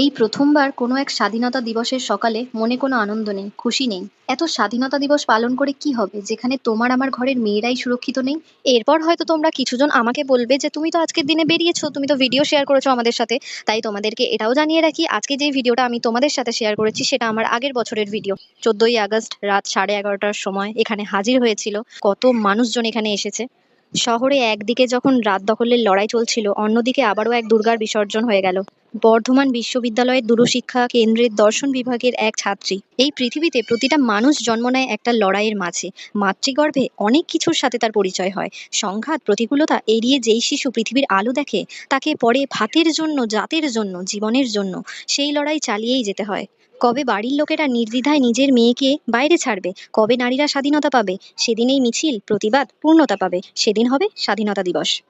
এই প্রথমবার কোনো এক স্বাধীনতা দিবসের সকালে মনে কোনো আনন্দ নেই, খুশি নেই। এত স্বাধীনতা দিবস পালন করে কি হবে? যেখানে তোমার আমার ঘরের মেয়েরাই সুরক্ষিত নেই। এরপর হয়তো তোমরা কিছুজন আমাকে বলবে যে, তুমি তো আজকের দিনে বেরিয়েছো, তুমি তো ভিডিও শেয়ার করেছ আমাদের সাথে। তাই তোমাদেরকে এটাও জানিয়ে রাখি, আজকে যে ভিডিওটা আমি তোমাদের সাথে শেয়ার করেছি, সেটা আমার আগের বছরের ভিডিও চোদ্দই আগস্ট রাত সাড়ে এগারোটার সময় এখানে হাজির হয়েছিল। কত মানুষজন এখানে এসেছে। শহরে একদিকে যখন রাত দখলের লড়াই চলছিল অন্যদিকে আবারও এক দুর্গার বিসর্জন হয়ে গেল। বর্ধমান বিশ্ববিদ্যালয়ের দূরশিক্ষা কেন্দ্রের দর্শন বিভাগের এক ছাত্রী। এই পৃথিবীতে প্রতিটা মানুষ জন্ম নেয় একটা লড়াইয়ের মাঝে। মাতৃগর্ভে অনেক কিছুর সাথে তার পরিচয় হয়। সংঘাত, প্রতিকূলতা এড়িয়ে যেই শিশু পৃথিবীর আলো দেখে, তাকে পরে ভাতের জন্য, জাতের জন্য, জীবনের জন্য সেই লড়াই চালিয়েই যেতে হয়। কবে বাড়ির লোকেরা নির্দ্বিধায় নিজের মেয়েকে বাইরে ছাড়বে, কবে নারীরা স্বাধীনতা পাবে সেদিন এই মিছিল, প্রতিবাদ, পূর্ণতা পাবে, সেদিন হবে স্বাধীনতা দিবস।